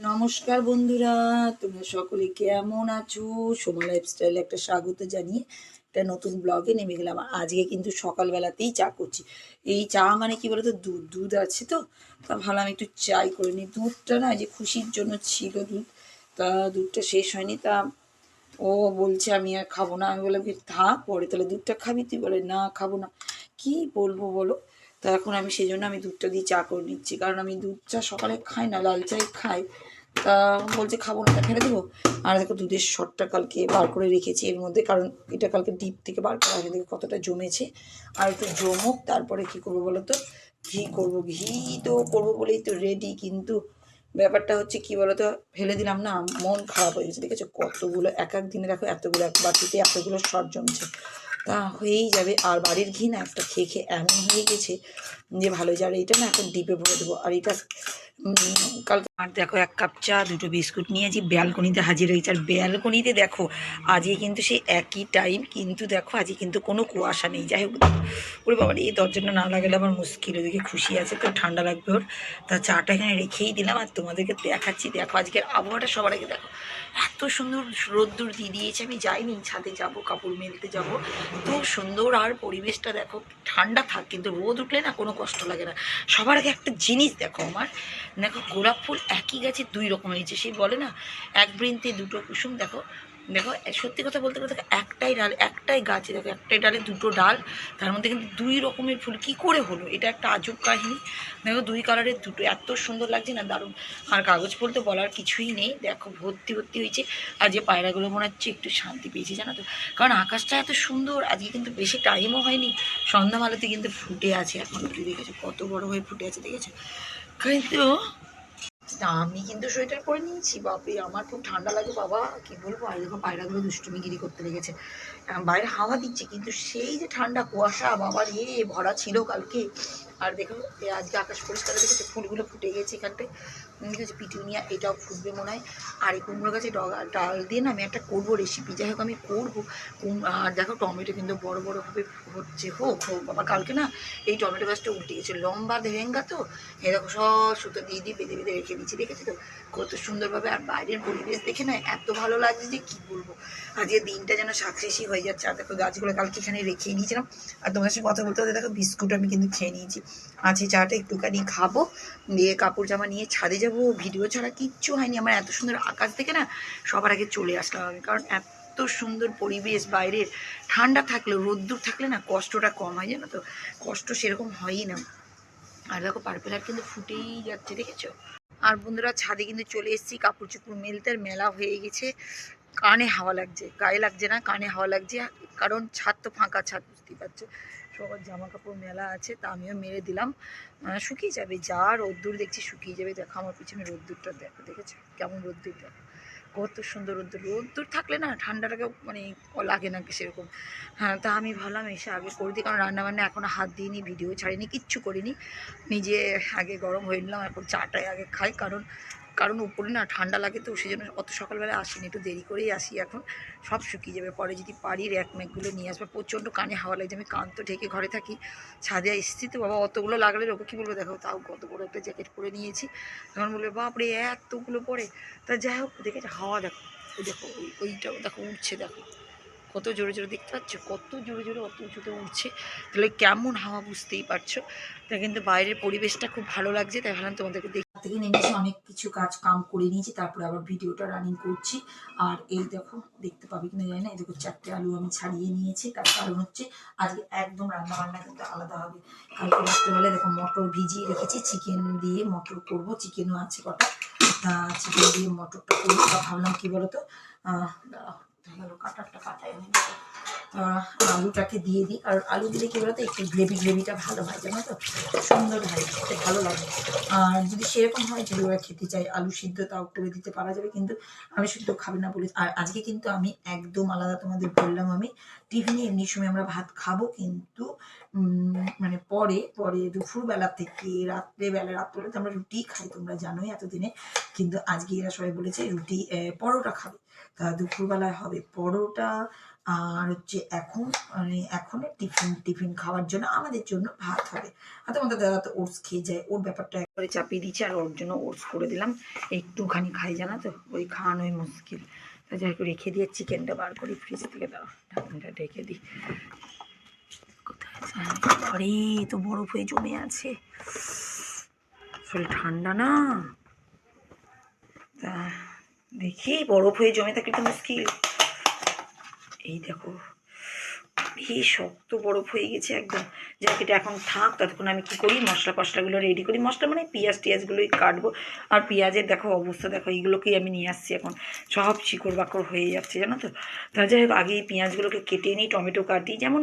নমস্কার বন্ধুরা, তোমরা সকলে কেমন আছো? সোমা লাইফস্টাইল একটা স্বাগত জানিয়ে একটা নতুন ব্লগে নেমে গেলাম। আজকে কিন্তু সকালবেলাতেই চা করছি। এই চা মানে কি বলতো? দুধ দুধ আছে তো? তা ভালো আমি একটু চাই করে নিই দুধটা না যে খুশির জন্য ছিল দুধ, তা দুধটা শেষ হয়নি, তা ও বলছে আমি আর খাব না। আমি বললাম কি, থাক, পরে তাহলে দুধটা খাবি। তুই বলে, না, খাব না। কি বলব বলো? তা এখন আমি সেই জন্য আমি দুধটা দিয়ে চা করে নিচ্ছি। কারণ আমি দুধ চা সকালে খাই না, লাল চাই খাই। তা বলছে খাব না ফেলে দেবো। আর দেখো দুধের শটটা কালকে বার করে রেখেছি এর মধ্যে, কারণ এটা কালকে ডিপ থেকে বার করা হয়েছে দেখো কতটা জমেছে। আর একটু জমুক, তারপরে কি করব বলো তো? ঘি করব, ঘি তো করব বলেই তো রেডি কিন্তু ব্যাপারটা হচ্ছে কি বলতো ফেলে দিলাম না, মন খারাপ হয়ে গেছে। দেখেছ কতগুলো, এক এক দিনে দেখো এতগুলো, এক বাটিতে এতগুলো শর্ট জমছে। হয়েই যাবে। আর বাড়ির ঘি না একটা খেয়ে খেয়ে এমন হয়ে গেছে যে ভালো যার এটা না এখন ডিপে ভরে দেবো। আর এটা কালকে আর দেখো, এক কাপ চা, দুটো বিস্কুট নিয়েছি ব্যালকনিতে হাজির হয়েছে। আর ব্যালকনিতে দেখো, আজকে কিন্তু সেই একই টাইম কিন্তু দেখো, আজকে কিন্তু কোনো কুয়াশা নেই। যাই হোক, ওরে বাবা এই দরজাটা না লাগালে আমার মুশকিল, ওদিকে খুশি আছে তো, ঠান্ডা লাগবে ওর। তা চাটা এখানে রেখেই দিলাম, আর তোমাদেরকে দেখাচ্ছি। দেখো, আজকের আবহাওয়াটা সবার আগে দেখো। এত সুন্দর রোদ্দুর দিয়ে দিয়েছে, আমি যাইনি, ছাদে যাব, কাপড় মেলতে যাব। তো সুন্দর আর পরিবেশটা দেখো, ঠান্ডা থাক, কিন্তু রোদ উঠলে না কোনো কষ্ট লাগে না। সবার আগে একটা জিনিস দেখো আমার। দেখো গোলাপ ফুল একই গাছে দুই রকম হয়েছে, সেই বলে না, এক বৃন্তে দুটো কুসুম, দেখো দেখো সত্যি কথা বলতে গেলে দেখো, একটাই ডাল, একটাই গাছে, দেখো, একটাই ডালে দুটো ডাল, তার মধ্যে কিন্তু দুই রকমের ফুল। কি করে হলো? এটা একটা আজব কাহিনী। দেখো, দুই কালারের দুটো, এত সুন্দর লাগছে না, দারুণ। আর কাগজ ফুল তো বলার কিছুই নেই। দেখো, ভর্তি ভর্তি হয়েছে। আর যে পায়রাগুলো মনে হচ্ছে একটু শান্তি পেয়েছে, জানো তো? কারণ আকাশটা এত সুন্দর, আজকে কিন্তু বেশি টাইমও হয়নি। সন্ধ্যা সন্ধ্যামালাতে কিন্তু ফুটে আছে, এখন তুই দেখেছ, কত বড় হয়ে ফুটে আছে, দেখেছ? কিন্তু তা আমি কিন্তু সোয়েটার পরে নিয়েছি, বাপরে, আমার খুব ঠান্ডা লাগে, বাবা, কি বলব? আর দেখো পায়রাগুলো দুষ্টুমিগিরি করতে লেগেছে। বাইরে হাওয়া দিচ্ছে, কিন্তু সেই যে ঠান্ডা কুয়াশা বাবার এ ভরা ছিল কালকে। আর দেখো আজকে আকাশ পরিষ্কার দেখেছে ফুলগুলো ফুটে গেছে এখানটায়। দেখেছি পিটুনিয়া এটাও ফুটবে মনে হয়। আর এই কুমড়ো গাছে ডাল দিয়ে না আমি একটা করব রেসিপি যাই হোক, আমি করব। আর দেখো, টমেটো কিন্তু বড় বড়োভাবে হচ্ছে হোক হোক, বাবা, কালকে না এই টমেটো গাছটা উল্টে গেছে। লম্বা দেহেঙ্গা তো। এ দেখো, সব সুতো দিয়ে দিয়ে বেঁধে বেঁধে রেখে দিচ্ছি দেখেছি তো? কত সুন্দরভাবে। আর বাইরের পরিবেশ দেখে না এত ভালো লাগছে যে কী বলব? আজকে দিনটা যেন সাকসেসই হয়ে যাচ্ছে। আর দেখো গাছগুলো কালকে এখানে রেখে নিয়েছিলাম আর তোমার সাথে কথা বলতে বলতে দেখো বিস্কুট আমি কিন্তু খেয়ে নিয়েছি। আজকে চাটা একটুখানি খাব, দিয়ে কাপড় জামা নিয়ে ছাদে যাব। ভিডিও ছাড়া কিচ্ছু হয়নি। আমার এত সুন্দর আকাশ দেখে না সবার আগে চলে আসলাম আমি। কারণ এত সুন্দর পরিবেশ, বাইরের ঠান্ডা থাকলে রোদ্দুর থাকলে না কষ্টটা কম হয়, জানো তো? কষ্ট সেরকম হয়ই না। আর দেখো পার্পেলার কিন্তু ফুটেই যাচ্ছে, দেখেছ? আর বন্ধুরা, ছাদে কিন্তু চলে এসেছি। কাপড় চোপড় মেলতে, আর মেলা হয়ে গেছে। কানে হাওয়া লাগছে, গায়ে লাগছে না, কানে হাওয়া লাগছে, কারণ ছাদ তো ফাঁকা ছাদ, বুঝতেই পারছ। সবার জামা কাপড় মেলা আছে, তা আমিও মেরে দিলাম। শুকিয়ে যাবে, যা রোদ্দুর দেখছি শুকিয়ে যাবে, দেখো আমার পিছনে রোদ্দুরটা দেখো, দেখেছ? কেমন রোদ্দুর দেখো। কত সুন্দর রোদ্দুর রোদ্দুর থাকলে না ঠান্ডাটাকে মানে লাগে না কি সেরকম। হ্যাঁ তা আমি ভাবলাম এসে আগে করে দিই, কারণ রান্নাবান্না এখনও হাত দিইনি, ভিডিও ছাড়িনি, কিচ্ছু করিনি। নিজে আগে গরম হয়ে নিলাম, এখন চাটাই আগে খাই, কারণ কারণ উপরে না ঠান্ডা লাগে তো সেই জন্য অত সকালবেলা আসিনি, একটু দেরি করেই আসি এখন। সব শুকিয়ে যাবে, পরে যদি পারি র্যাক ম্যাকগুলো নিয়ে আসবে। প্রচণ্ড কানে হাওয়া লাগছে, আমি কান তো ঢেকে ঘরে থাকি, ছাদে এসেছি তো বাবা, অতগুলো লাগলে ওকে কী বলব? দেখো, তাও কত বড় একটা জ্যাকেট পরে নিয়েছি। তখন বলবে, বাপরে, এতগুলো পরে? তা যাই হোক দেখেছে হাওয়া দেখো, ওই দেখো, ওই, ওইটা দেখো উঠছে দেখো। কত জোরে জোরে, দেখতে পাচ্ছ? কত জোরে জোরে, অত উঁচুতে উঠছে তাহলে কেমন হাওয়া বুঝতেই পারছ? তা কিন্তু বাইরের পরিবেশটা খুব ভালো লাগছে, তাই ভাবলাম তোমাদেরকে থেকে নেমেছি অনেক কিছু কাজ কাম করে নিয়েছি তারপরে আবার ভিডিওটা রানিং করছি। আর এই দেখো দেখতে পাবে কিনা জানি না এই দেখো চারটে আলু আমি ছাড়িয়ে নিয়েছি তার কারণ হচ্ছে আজকে একদম রান্না বান্না কিন্তু আলাদা হবে। কালকে রাত্রেবেলায় দেখো মটর ভিজিয়ে রেখেছি চিকেন দিয়ে মটর করব চিকেনও আছে কটা। তা চিকেন দিয়ে মটরটা করব ভাবলাম কি বলতো? গেল কাটারটা কাটাই আহ, আলুটাকে দিয়ে দিই। আর আলু দিলে কি বলতো, একটু গ্রেভি, গ্রেভিটা ভালো হয়, জানো তো? সুন্দর হয়, খেতে ভালো লাগে। আর যদি সেরকম হয় যদি ওরা খেতে চায়। আলু সিদ্ধ তাও করে দিতে পারা যাবে, কিন্তু আমি সিদ্ধ খাবে না বলে। আর আজকে কিন্তু আমি একদম আলাদা তোমাদের বললাম আমি, টিফিনে এমনি সময় আমরা ভাত খাব, কিন্তু মানে পরে পরে দুপুরবেলা থেকে, রাত্রেবেলা রাত্রে তো আমরা রুটি খাই, তোমরা জানোই এতদিনে। কিন্তু আজকে এরা সবাই বলেছে রুটি পরোটা খাবে। তা দুপুরবেলায় হবে পরোটা আর হচ্ছে এখন মানে এখন টিফিন টিফিন খাওয়ার জন্য আমাদের জন্য ভাত হবে। আর তোমাদের দাদা তো ওটস খেয়ে যায়, ওর ব্যাপারটা একবারে চাপিয়ে দিচ্ছি, আর ওর জন্য ওটস করে দিলাম। একটুখানি খাই, জানা তো? ওই খাওয়ানোই মুশকিল। তা যাই রেখে দিয়ে চিকেনটা বার করি ফ্রিজ থেকে। দাও ঢাকনটা ঢেকে দিই? আরে তো বরফ হয়ে জমে আছে। শরীর ঠান্ডা না। তা দেখি, বরফ হয়ে জমে থাকলে তো মুশকিল। এই দেখো, এই শক্ত বরফ হয়ে গেছে একদম। যাক এটা এখন থাক, ততক্ষণ আমি কি করি, মশলা ফসলাগুলো রেডি করি। মশলা মানে পেঁয়াজ টিয়াজগুলোই কাটবো। আর পেঁয়াজের দেখো অবস্থা, দেখো এইগুলোকেই আমি নিয়ে আসছি এখন। সব শিকড় বাকড় হয়ে যাচ্ছে, জানো তো? তা যাই হোক, আগে পেঁয়াজগুলোকে কেটে নিই, টমেটো কাটি। যেমন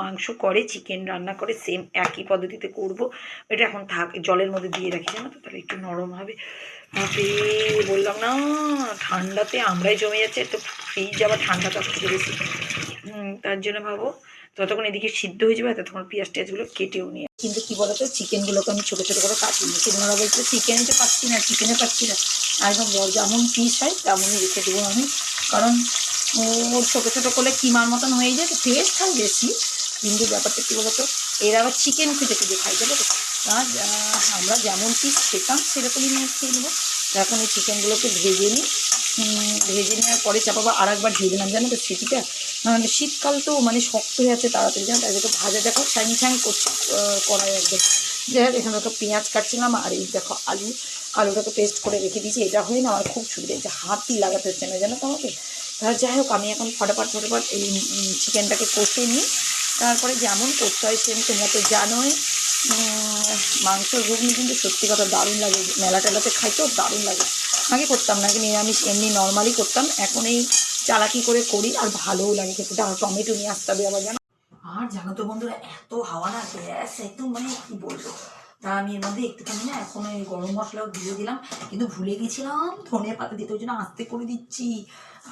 মাংস করে চিকেন রান্না করে সেম একই পদ্ধতিতে করব। এটা এখন থাক, জলের মধ্যে দিয়ে রাখি, জানো তো? তাহলে একটু নরম হবে। বাপরে, বললাম না, ঠান্ডাতে আমরাই জমে যাচ্ছে, তো ফ্রিজ আবার ঠান্ডা তার থেকে বেশি। তার জন্য ভাবো ততক্ষণ এদিকে সিদ্ধ হয়ে যাবে, ততক্ষণ পেঁয়াজ টেয়াজগুলো কেটেও নিয়ে কিন্তু কি বলতো চিকেনগুলোকে আমি ছোটো ছোটো করে কাটি নি ওরা বলছে চিকেনে তো পাচ্ছি না চিকেনে পাচ্ছি না। বড় যেমন পিস হয়, তেমনই রেখে দেবো আমি। কারণ ওর ছোটো ছোটো করলে কিমার মতন হয়ে যায়, তো টেস্ট হয় বেশি। কিন্তু ব্যাপারটা কী বলতো, এরা আবার চিকেন খুঁজে খুঁজে খাই যাবে তো? আর আমরা যেমন পিস খেতাম, সেরকমই নিয়ে খেয়ে নেব। এখন এই চিকেনগুলোকে ভেজে নিই। ভেজে নেওয়ার পরে চাপাবো আর একবার ভেজে নিলাম জানো তো সিটিটা? মানে শীতকাল তো মানে শক্ত হয়ে আছে তাড়াতাড়ি, জানো তাই দেখো ভাজা, দেখো ছ্যাং ছ্যাং করছে কড়াই একদম। যাই হোক, এখানে দেখো পেঁয়াজ কাটছিলাম আর এই দেখো আলু। আলুটাকে পেস্ট করে রেখে দিয়েছি। এটা হয়ে না আমার খুব সুবিধা। হয়েছে হাতই লাগাতে হচ্ছে না, জানো তো আমাকে তাহলে যাই হোক, আমি এখন ফটাফট ফটাফট এই চিকেনটাকে কষে নিই। তারপরে যেমন করতে হয় সেম তোমরা তো জানোই। মাংসর ঘুগনি কিন্তু সত্যি কথা দারুণ লাগে। মেলা টেলাতে খাই তো দারুণ লাগে। আগে করতাম না নিরামিষ এমনি নর্মালি করতাম। এখন এই চালাকি করে করি আর ভালোও লাগে খেতে। টমেটো নিয়ে আসতে হবে আবার জানো? আর জানো তো বন্ধুরা, এত হাওয়া না গ্যাস একদম মানে কি বলব? তা আমি এর মধ্যে একটুখানি না এখন ওই গরম মশলাও দিয়ে দিলাম। কিন্তু ভুলে গেছিলাম, ধনে পাতা দিতে ওই জন্য আস্তে করে দিচ্ছি।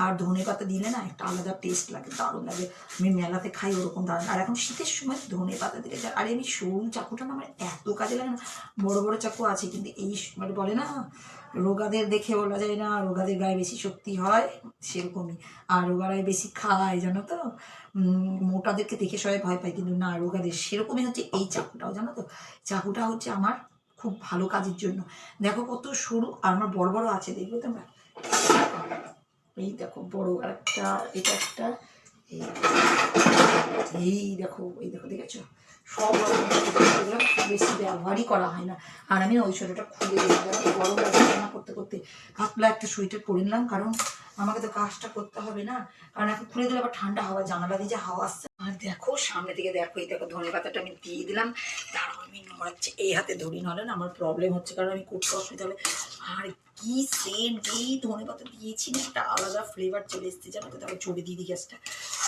আর ধনে পাতা দিলে না একটা আলাদা টেস্ট লাগে, দারুণ লাগে। আমি মেলাতে খাই ওরকম দারুণ। আর এখন শীতের সময় ধনে পাতা দিলে আর আমি সরু চাকুটা না আমার এত কাজে লাগে না। বড় বড় চাকু আছে, কিন্তু এই মানে বলে না রোগাদের দেখে বলা যায় না, রোগাদের গায়ে বেশি শক্তি হয়, সেরকমই। আর রোগারাই বেশি খায়, জানো তো? মোটাদেরকে দেখে সবাই ভয় পায়, কিন্তু না, রোগাদের সেরকমই হচ্ছে এই চাকুটাও, জানো তো? চাকুটা হচ্ছে আমার খুব ভালো কাজের জন্য। দেখো কত সরু, আর আমার বড় বড় আছে, দেখবে তোমরা? এই দেখো, বড় আর একটা এটা একটা, এই এই দেখো এই দেখো, দেখেছ? সব রকম বেশি ব্যবহারই করা হয় না। আর আমি ওই সোয়েটারটা খুলে দিলাম। গরম রান্না করতে করতে পাতলা একটা সোয়েটার পরে নিলাম, কারণ আমাকে তো কাজটা করতে হবে না। কারণ এখন খুলে দিলে আবার ঠান্ডা হাওয়া, জানালা দিয়ে যে হাওয়া আসছে। আর দেখো, সামনে থেকে দেখো, এই দেখো, ধনে পাতাটা আমি দিয়ে দিলাম। দাঁড়াও আমি নড়াচ্ছি, এই হাতে ধরি, নাহলে না আমার প্রবলেম হচ্ছে, কারণ আমি করতে অসুবিধা হবে। আর কি সেন্ট এই ধনে পাতা দিয়েছি না, একটা আলাদা ফ্লেভার চলে এসছে, জানো তো? তারপর চলে দিয়ে দিই গ্যাসটা।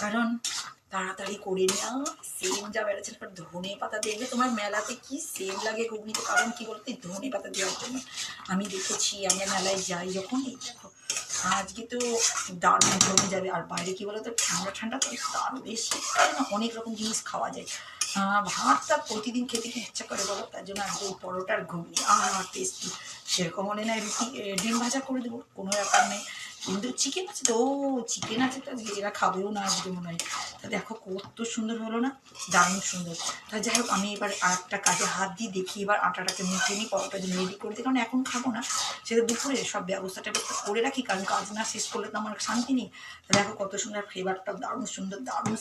কারণ তাড়াতাড়ি করে নেওয়া সেম যা বেড়েছে এবার ধনে পাতা দেখবে তোমার মেলাতে কি সেম লাগে ঘুগনিতে কারণ কি বলতো ধনে পাতা দেওয়ার জন্য। আমি দেখেছি আমরা মেলায় যাই যখন দেখো, আজকে তো দারুণ জমে যাবে, আর বাইরে কি বলতো, ঠান্ডা ঠান্ডা তো দারুণ, বেশি না অনেক রকম জিনিস খাওয়া যায়। ভাতটা প্রতিদিন খেতে কি ইচ্ছা করে বলো? তার জন্য আজকে এই পরোটার ঘুগনি আর টেস্টি। সেরকম হলে না রুটি ডিম ভাজা করে দেবো, কোনো ব্যাপার নেই। কিন্তু চিকেন আছে তো ও চিকেন আছে, তো আজকে এরা খাবেও না আজকে মনে হয় তা দেখো কত সুন্দর হলো না? দারুণ সুন্দর। তা যাই হোক, আমি এবার একটা কাজে হাত দিয়ে দেখি, এবার আটাটাকে মুখে নিই, পরোটা যে রেডি করে দিই, কারণ এখন খাব না। সেটা দুপুরে সব ব্যবস্থা ট্যাবস্থা করে রাখি, কারণ কাজ না শেষ করলে তো আমার শান্তি নেই। তা দেখো কত সুন্দর ফ্লেভারটা দারুণ সুন্দর, দারুণ।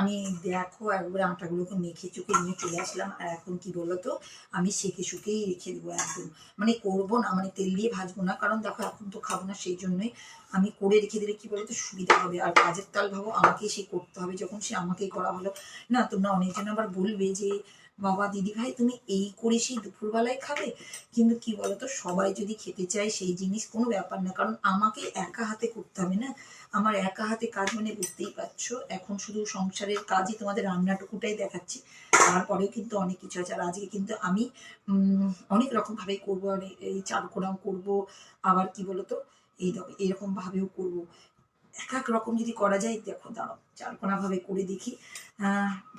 আমি দেখো একবারে আটাগুলোকে মেখে চুকে নিয়ে চলে আসলাম। আর এখন কি বলো তো আমি সেকে শুকেই রেখে দেবো একদম। মানে করব না মানে তেল দিয়ে ভাজবো না, কারণ দেখো এখন তো খাব না, সেই জন্যই আমি করে রেখে দিলে কি বলতো? সুবিধা হবে। আর কাজের তাল ভাবো, আমাকেই সে করতে হবে যখন সে আমাকেই করা হলো। না, তোমরা অনেকজন আবার বলবে যে, বাবা, দিদি ভাই, তুমি এই করে সেই দুপুরবেলায় খাবে? কিন্তু কি বলতো? সবাই যদি খেতে চায় সেই জিনিস কোনো ব্যাপার না। কারণ আমাকে একা হাতে করতে হবে না। আমার একা হাতে কাজ মানে বুঝতেই পারছ। এখন শুধু সংসারের কাজই তোমাদের রান্নাটুকুটাই দেখাচ্ছি। তারপরেও কিন্তু অনেক কিছু আছে। আর আজকে কিন্তু আমি অনেক রকমভাবে করব। এই চারকোনাও করব। আবার কি বলতো? এই এরকম ভাবেও করব। এক এক রকম যদি করা যায় দেখো দাঁড়াও চারকোনা ভাবে করে দেখি।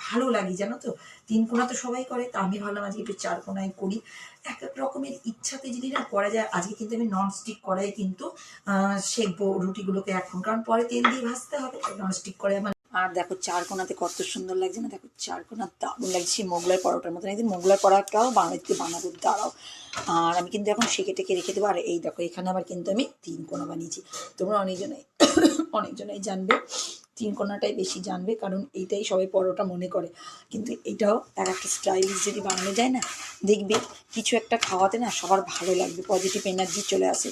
ভালো লাগে জানো তো? তিন কোনা তো সবাই করে তা আমি ভাবলাম আজকে একটু চার কোনায় করি। এক এক রকমের ইচ্ছাতে যদি না করা যায় আজকে কিন্তু আমি ননস্টিক কড়াই কিন্তু আহ, সেকবো রুটিগুলোকে এখন। কারণ পরে তেল দিয়ে ভাজতে হবে ননস্টিক কড়াই আমার আর দেখো চার চারকোনাতে কত সুন্দর লাগছে না? দেখো চার চারকোনা দারুণ লাগছে মোগলাই পরোটার মতন। একদিন মোগলাই পরোটাও বানাতে বানাবো, দাঁড়াও। আর আমি কিন্তু এখন সেকে টেকে রেখে দেবো। আর এই দেখো, এখানে আবার কিন্তু আমি তিন কোনা বানিয়েছি। তোমরা অনেকজনে অনেকজনেই জানবে তিন কোনাটাই বেশি জানবে, কারণ এইটাই সবাই পরোটা মনে করে। কিন্তু এটাও এক একটা স্টাইল যদি বানানো যায় না, দেখবে কিছু একটা খাওয়াতে না সবার ভালো লাগবে পজিটিভ এনার্জি চলে আসে।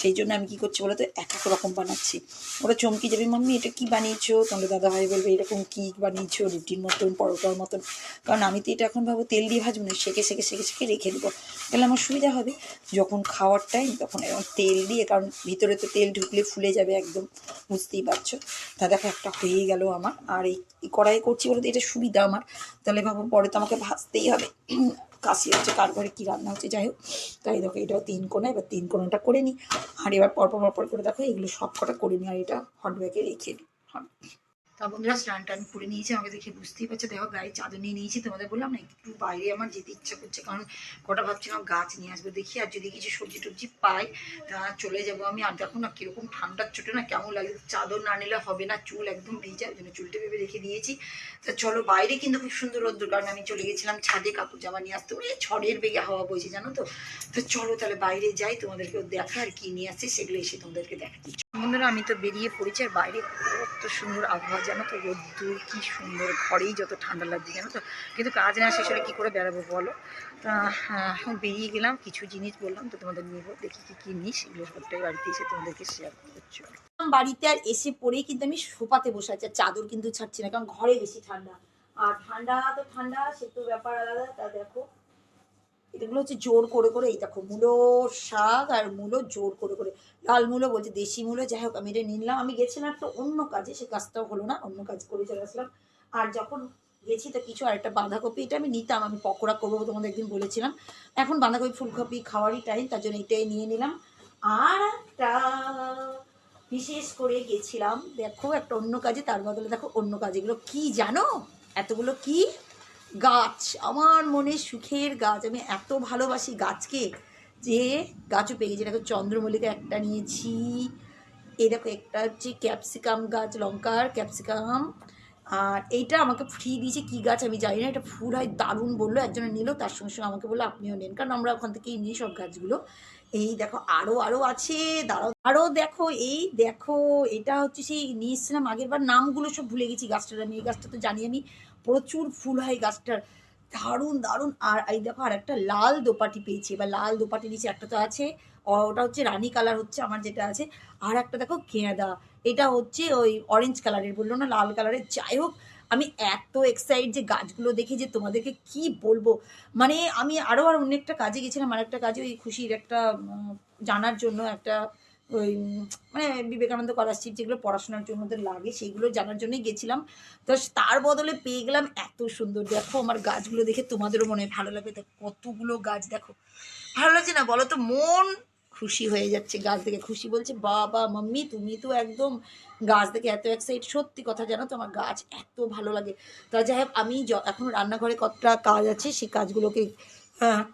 সেই জন্য আমি কী করছি বলো তো এক এক রকম বানাচ্ছি। ওরা চমকে যাবে, মাম্মি, এটা কি বানিয়েছো? তোমাদের দাদা ভাই বলবে, এরকম কী বানিয়েছো, রুটির মতন, পরোটার মতন। কারণ আমি তো এটা এখন ভাবো, তেল দিয়ে ভাজবো না, সেকে সেকে সেকে সেকে রেখে দেবো। তাহলে আমার সুবিধা হবে, যখন খাওয়ার টাইম তখন তেল দিয়ে, কারণ ভিতরে তো তেল ঢুকলে ফুলে যাবে একদম, বুঝতেই পারছ? তা দেখো একটা হয়ে গেল আমার। আর এই কড়াই করছি বলতে এটা সুবিধা আমার। তাহলে ভাবো পরে তো আমাকে ভাজতেই হবে। কাশি হচ্ছে, কার ঘরে কী রান্না হচ্ছে, যাই হোক। তাই দেখো, এটাও তিন কোনা এবার তিন কোনাটা করে নিই আর এবার পরপর পরপর করে দেখো, এগুলো সব কটা করে নিই আর এটা হট ব্যাগে রেখে নিই হট বন্ধুরা স্নান টান করে নিয়েছি, আমাকে দেখে বুঝতেই পারছ, দেখো গায়ে চাদর নিয়ে নিয়েছি তোমাদের বললাম না, একটু বাইরে আমার যেতে ইচ্ছা করছে, কারণ কটা ভাবছিলাম গাছ নিয়ে আসব দেখি, আর যদি কিছু সবজি টবজি পাই, তা চলে যাব আমি, আর দেখো না কীরকম ঠান্ডার ছোটো না কেমন লাগে, চাদর না নিলে হবে না, চুল একদম ভিজা, ওই জন্য চুলটা ভেবে রেখে দিয়েছি। তা চলো বাইরে কিন্তু খুব সুন্দর রোদ্দুর, কারণ আমি চলে গেছিলাম ছাদে কাপড় জামা নিয়ে আসতে ওই ঝড়ের বেগে হাওয়া বইছে, জানো তো? তো চলো তাহলে বাইরে যাই, তোমাদেরকেও দেখা আর কি নিয়ে আসছি, সেগুলো এসে তোমাদেরকে দেখাচ্ছি। বন্ধুরা, আমি তো বেরিয়ে পড়েছি আর বাইরে কত সুন্দর আবহাওয়া জানো তো? রোদ্দুর, কি সুন্দর, ঘরেই যত ঠান্ডা লাগছে জানো তো? কিন্তু কাজ না শেষ হলে কী করে বেড়াবো বলো? তা এখন বেরিয়ে গেলাম, কিছু জিনিস বললাম তো তোমাদের নিব, দেখি কি কি নিই সেগুলো সবটাই বাড়িতে এসে তোমাদেরকে শেয়ার করছি। বাড়িতে আর এসে পড়েই কিন্তু আমি সোফাতে বসে আছি, আর চাদর কিন্তু ছাড়ছি না, কারণ ঘরে বেশি ঠান্ডা। আর ঠান্ডা তো ঠান্ডা সে তো ব্যাপার আলাদা, তা দেখো। এগুলো হচ্ছে জোর করে করে, এই দেখো মূলো শাক আর মূলো জোর করে করে। লাল মূলো বলছে, দেশি মূলো, যাই হোক আমি এটা নিলাম। আমি গেছিলাম একটা অন্য কাজে, সে কাজটাও হলো না, অন্য কাজ করে চলে আসলাম। আর যখন গেছি তো কিছু আর একটা বাঁধাকপি, এটা আমি নিতাম, আমি পকোড়া করব তোমাদের একদিন বলেছিলাম। এখন বাঁধাকপি, ফুলকপি খাওয়ারই টাইম তার জন্য এটাই নিয়ে নিলাম। আর একটা বিশেষ করে গেছিলাম, দেখো একটা অন্য কাজে, তার বদলে দেখো অন্য কাজ। এগুলো কী জানো? এতগুলো কি? গাছ, আমার মনে সুখের গাছ। আমি এত ভালোবাসি গাছকে যে গাছও পেয়ে গেছি। দেখো, চন্দ্রমল্লিকা একটা নিয়েছি। এই দেখো, একটা হচ্ছে ক্যাপসিকাম গাছ, লঙ্কার ক্যাপসিকাম। আর এইটা আমাকে ফ্রি দিয়েছে কী গাছ আমি জানি না, এটা ফুল হয় দারুণ বলল, একজনে নিল, তার সঙ্গে সঙ্গে আমাকে বলল, আপনিও নেন। কারণ আমরা ওখান থেকেই নিই সব গাছগুলো। এই দেখো আরও আরও আছে, দাঁড়াও আরও দেখো, এই দেখো, এটা হচ্ছে সেই নিয়ে এসেছিলাম আগের বার নামগুলো সব ভুলে গেছি গাছটার, আমি এই গাছটা তো জানি, আমি প্রচুর ফুল হয় গাছটার, দারুণ দারুণ, আর এই দেখো আর একটা লাল দোপাটি পেয়েছি, এবার লাল দোপাটি নিচে একটা তো আছে ওটা হচ্ছে রানী কালার হচ্ছে, আমার যেটা আছে, আর একটা দেখো গেঁদা এটা হচ্ছে ওই অরেঞ্জ কালারের বলল না লাল কালারের যাই হোক, আমি এত এক্সাইট যে গাছগুলো দেখে যে তোমাদেরকে কি বলব। মানে আমি আরও আর অন্য একটা কাজে গেছিলাম, আর একটা কাজে ওই খুশির একটা জানার জন্য একটা ওই মানে বিবেকানন্দ স্কলারশিপ যেগুলো পড়াশোনার জন্য ওদের লাগে সেইগুলো জানার জন্যই গেছিলাম। তো তার বদলে পেয়ে গেলাম এত সুন্দর। দেখো আমার গাছগুলো দেখে তোমাদেরও মনে হয় ভালো লাগবে। কতগুলো গাছ দেখো। ভালো লাগছে না বলো তো? মন খুশি হয়ে যাচ্ছে, গাছ দেখে খুশি বলছে, বাবা, মাম্মি, তুমি তো একদম গাছ দেখে এত এক্সাইট সত্যি কথা জানো তো, আমার গাছ এত ভালো লাগে। তা যাই হোক, আমি এখন রান্নাঘরে কতটা কাজ আছে সেই কাজগুলোকে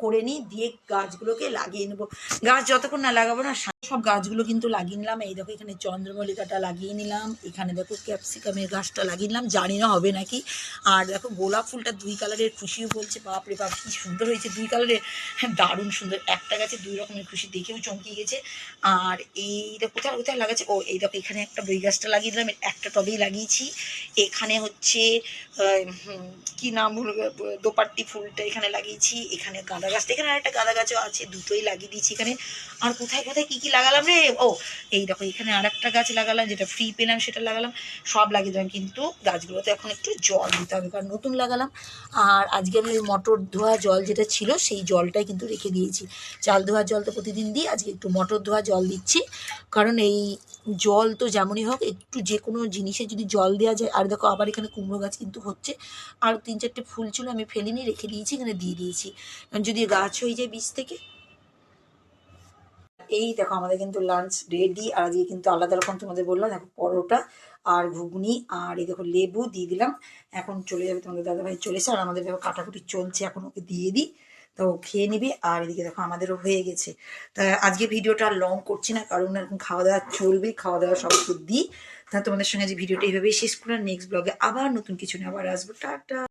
করে নিই, দিয়ে গাছগুলোকে লাগিয়ে নেব। গাছ যতক্ষণ না লাগাবো না সব গাছগুলো কিন্তু লাগিয়ে নিলাম। এই দেখো এখানে চন্দ্রমল্লিকাটা লাগিয়ে নিলাম। এখানে দেখো ক্যাপসিকামের গাছটা লাগিয়ে নিলাম। জানি না হবে নাকি। আর দেখো গোলাপ ফুলটা দুই কালারের খুশিও বলছে। বাপরে বাপ, কি সুন্দর হয়েছে দুই কালারের। হ্যাঁ দারুণ সুন্দর। একটা গাছে দুই রকমের খুশি দেখেও চমকিয়ে গেছে। আর এইটা কোথায় কোথায় লাগাচ্ছে? ও, এই দেখো এখানে একটা বই গাছটা লাগিয়ে দিলাম। একটা টবেই লাগিয়েছি। এখানে হচ্ছে কি নাম হলো? দোপাট্টি ফুলটা এখানে লাগিয়েছি। এখানে গাঁদা গাছটা এখানে আর একটা গাঁদা গাছও আছে। দুটোই লাগিয়ে দিয়েছি এখানে। আর কোথায় কোথায় কী, কি লাগালাম রে? ও, এই দেখো, এখানে আর একটা গাছ লাগালাম, যেটা ফ্রি পেলাম, সেটা লাগালাম। সব লাগিয়ে দিলাম, কিন্তু গাছগুলোতে এখন একটু জল দিতে হবে, কারণ নতুন লাগালাম। আর আজকে আমি ওই মটর ধোয়া জল যেটা ছিল, সেই জলটাই কিন্তু রেখে দিয়েছি। চাল ধোয়া জল তো প্রতিদিন দিই, আজকে একটু মটর ধোয়া জল দিচ্ছি। কারণ এই জল তো যেমনই হোক, একটু যে কোনো জিনিসে যদি জল দেওয়া যায়, আর দেখো আবার এখানে কুমড়ো গাছ কিন্তু হচ্ছে। আর তিন চারটে ফুল ছিল, আমি ফেলিনি, রেখে দিয়েছি, এখানে দিয়ে দিয়েছি। কারণ যদি গাছ হয়ে যায় বীজ থেকে এই দেখো আমাদের কিন্তু লাঞ্চ রেডি আর আজকে কিন্তু আলাদা রকম তোমাদের বললাম, দেখো পরোটা আর ঘুগনি আর এই দেখো লেবু দিয়ে দিলাম। এখন চলে যাবে তোমাদের দাদাভাই চলে এসে, আর আমাদের দেখো কাটাকুটি চলছে, এখন ওকে দিয়ে দিই। তো খেয়ে নিবি, আর এদিকে দেখো আমাদেরও হয়ে গেছে। তা আজকে ভিডিওটা লং করছি না, কারণ এখন খাওয়া দাওয়া চলবে, খাওয়া দাওয়া সব দিই তা তোমাদের সঙ্গে যে ভিডিওটা এইভাবেই শেষ করে নেক্সট ব্লগে আবার নতুন কিছু নিয়ে আবার আসব। টাটা!